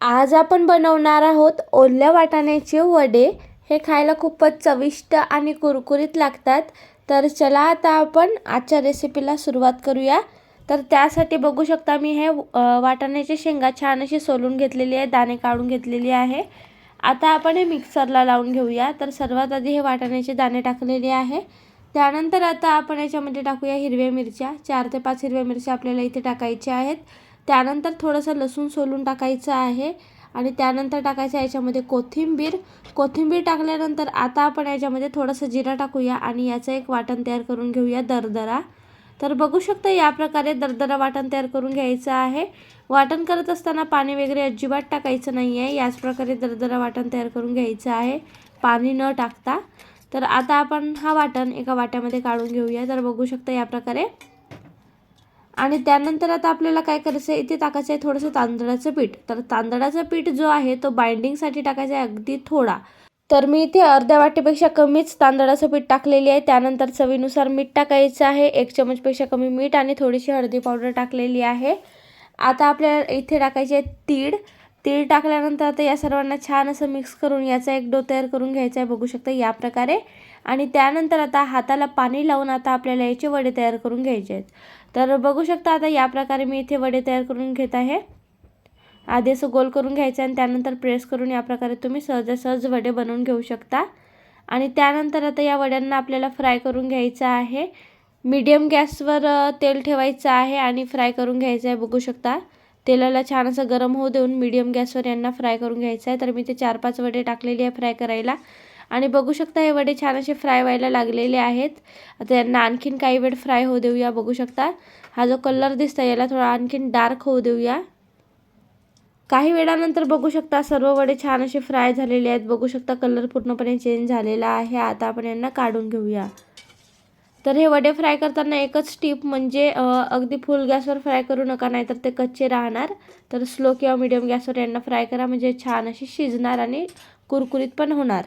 आज आपण बनवणार आहोत ओल्या वाटाण्याचे वडे. हे खायला खूपच चविष्ट आणि कुरकुरीत लागतात. तर चला आता आपण आजच्या रेसिपीला सुरुवात करूया. तर त्यासाठी बघू शकता मी हे वाटाण्याचे शेंगा छान अशी सोलून घेतलेली आहे दाणे काढून घेतलेली आहे. आता आपण हे मिक्सरला लावून घेऊया. तर सर्वात आधी हे वाटाण्याचे दाणे टाकलेले आहे. त्यानंतर आता आपण याच्यामध्ये टाकूया हिरव्या मिरच्या. चार ते पाच हिरव्या मिरच्या आपल्याला इथे टाकायच्या आहेत. त्यानंतर थोडंसं लसूण सोलून टाकायचं आहे आणि त्यानंतर टाकायचं याच्यामध्ये कोथिंबीर. कोथिंबीर टाकल्यानंतर आता आपण याच्यामध्ये थोडंसं जिरा टाकूया आणि याचं एक वाटण तयार करून घेऊया दरदरा. तर बघू शकता या प्रकारे दरदरा वाटण तयार करून घ्यायचं आहे. वाटण करत असताना पाणी वगैरे अजिबात टाकायचं नाही आहे याच प्रकारे दरदरा वाटण तयार करून घ्यायचं आहे. पाणी न टाकता. तर आता आपण हा वाटण एका वाट्यामध्ये काढून घेऊया. तर बघू शकता या प्रकारे आणि त्यानंतर आता आपल्याला काय करायचं आहे इथे टाकायचं आहे थोडंसं तांदळाचं पीठ. तर तांदळाचं पीठ जो आहे तो बाइंडिंगसाठी टाकायचा आहे अगदी थोडा. तर मी इथे अर्ध्या वाटीपेक्षा कमीच तांदळाचं पीठ टाकलेली आहे. त्यानंतर चवीनुसार मीठ टाकायचं आहे. एक चमचपेक्षा कमी मीठ आणि थोडीशी हळदी पावडर टाकलेली आहे. आता आपल्याला इथे टाकायची आहे तीळ. तीळ टाकल्यानंतर आता या सर्वांना छान असं मिक्स करून याचा एक डो तयार करून घ्यायचा आहे. बघू शकता या प्रकारे. आणि त्यानंतर आता हाताला पाणी लावून आता आपल्याला याचे वडे तयार करून घ्यायचे आहेत. तर बघू शकता आता या प्रकारे मी इथे वडे तयार करून घेत आहे. आधी असं गोल करून घ्यायचं आणि त्यानंतर प्रेस करून या प्रकारे तुम्ही सहजासहज वडे बनवून घेऊ शकता. आणि त्यानंतर आता या वड्यांना आपल्याला फ्राय करून घ्यायचं आहे. मीडियम गॅसवर तेल ठेवायचं आहे आणि फ्राय करून घ्यायचं आहे. बघू शकता. तेलाला छान असं गरम होऊ देऊन मीडियम गॅसवर यांना फ्राय करून घ्यायचं आहे. तर मी ते चार पाच वडे टाकलेले आहे फ्राय करायला. आणि बघू शकता हे वडे छान असे फ्राय व्हायला लागलेले आहेत. आता यांना आणखीन काही वेळ फ्राय होऊ देऊया बघू शकता. हा जो कलर दिसतो याला थोडा आणखीन डार्क होऊ देऊया. काही वेळानंतर बघू शकता सर्व वडे छान असे फ्राय झालेले आहेत. बघू शकता कलर पूर्णपणे चेंज झालेला आहे. आता आपण यांना काढून घेऊया. तर हे वडे फ्राय करताना एकच टीप म्हणजे अगदी फुल गॅसवर फ्राय करू नका नाहीतर ते कच्चे राहणार. तर स्लो किंवा मिडियम गॅसवर यांना फ्राय करा म्हणजे छान अशी शिजणार आणि कुरकुरीत पण होणार.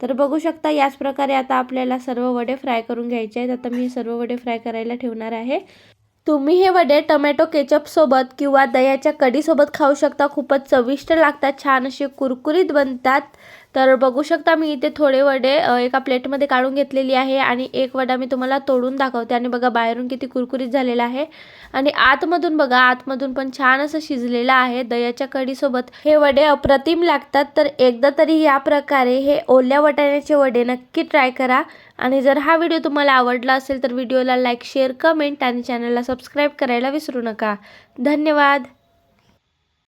तर बघू शकता याच प्रकारे आता आपल्याला सर्व वडे फ्राय करून घ्यायचे आहेत. आता मी सर्व वडे फ्राय करायला ठेवणार आहे. तुम्ही हे वडे टोमॅटो केचपसोबत किंवा दह्याच्या कढीसोबत खाऊ शकता. खूपच चविष्ट लागतात छान असे कुरकुरीत बनतात. तर बघू शकता मी इथे थोडे वडे एका प्लेटमध्ये काढून घेतलेली आहे आणि एक वडा मी तुम्हाला तोडून दाखवते. आणि बघा बाहेरून किती कुरकुरीत झालेला आहे. आणि आतमधून बघा आतमधून पण छान असं शिजलेलं आहे दह्याच्या कढीसोबत. हे वडे अप्रतिम लागतात तर एकदा तरी या प्रकारे हे ओल्या वटाण्याचे वडे नक्की ट्राय करा. आणि जर हा व्हिडिओ तुम्हाला आवडला असेल तर व्हिडिओला लाईक शेअर कमेंट आणि चॅनलला सबस्क्राईब करायला विसरू नका. धन्यवाद!